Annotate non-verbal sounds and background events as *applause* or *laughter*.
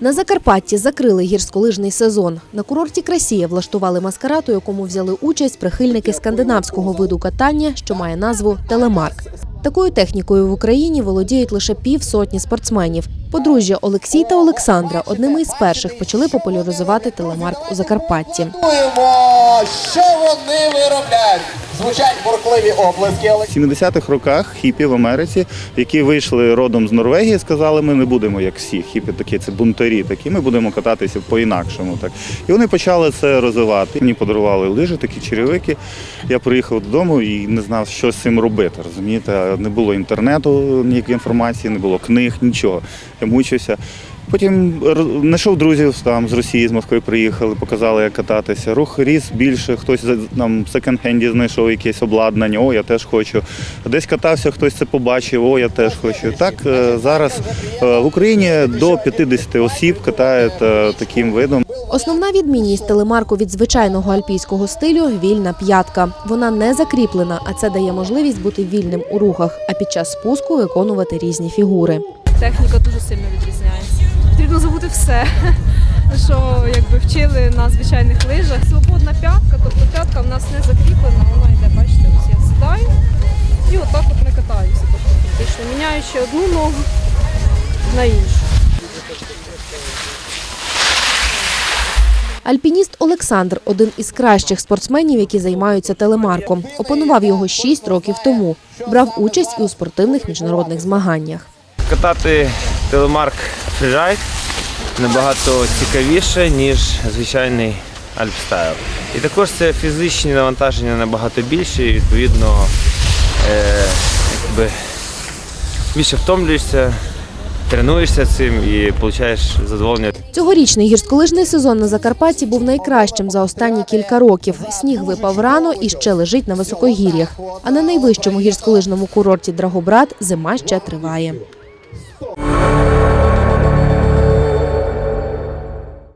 На Закарпатті закрили гірськолижний сезон. На курорті Красія влаштували маскарад, у якому взяли участь прихильники скандинавського виду катання, що має назву телемарк. Такою технікою в Україні володіють лише півсотні спортсменів. Подружжя Олексій та Олександра одними із перших почали популяризувати телемарк у Закарпатті. Що вони виробляють. Звучать бурхливі оплески. але В 70-х роках хіпі в Америці, які вийшли родом з Норвегії, сказали, ми не будемо як всі. Хіпі такі це бунтарі, такі ми будемо кататися по-інакшому. Так і вони почали це розвивати. Мені подарували лижі, такі черевики. Я приїхав додому і не знав, що з цим робити. Розумієте, не було інтернету, ніякої інформації, не було книг, нічого. Я мучився. Потім знайшов друзів там з Росії, з Москви приїхали, показали, як кататися. Рух ріс більше, хтось за- нам в секонд-хенді знайшов якесь обладнання, о, я теж хочу. Десь катався, хтось це побачив, о, я теж хочу. Так е, зараз е, в Україні до 50 осіб катають е, таким видом. Основна відмінність телемарку від звичайного альпійського стилю вільна п'ятка. Вона не закріплена, а це дає можливість бути вільним у рухах, а під час спуску виконувати різні фігури. техніка дуже сильно відрізняється. Потрібно забути все, *laughs* що якби вчили на звичайних лижах. Свободна п'ятка, тобто п'ятка в нас не закріплена, вона йде, бачите, ось я сідаю і отак от ми катаємося. Тобто практично міняючи одну ногу на іншу. Альпініст Олександр один із кращих спортсменів, які займаються телемарком. Опанував його 6 років тому. Брав участь і у спортивних міжнародних змаганнях. Катати телемарк фрірайд набагато цікавіше, ніж звичайний альпстайл. І також це фізичні навантаження набагато більші, і відповідно е, якби, більше втомлюєшся, тренуєшся цим і отримуєш задоволення. Цьогорічний гірськолижний сезон на Закарпатті був найкращим за останні кілька років. Сніг випав рано і ще лежить на високогір'ях. А на найвищому гірськолижному курорті Драгобрат зима ще триває.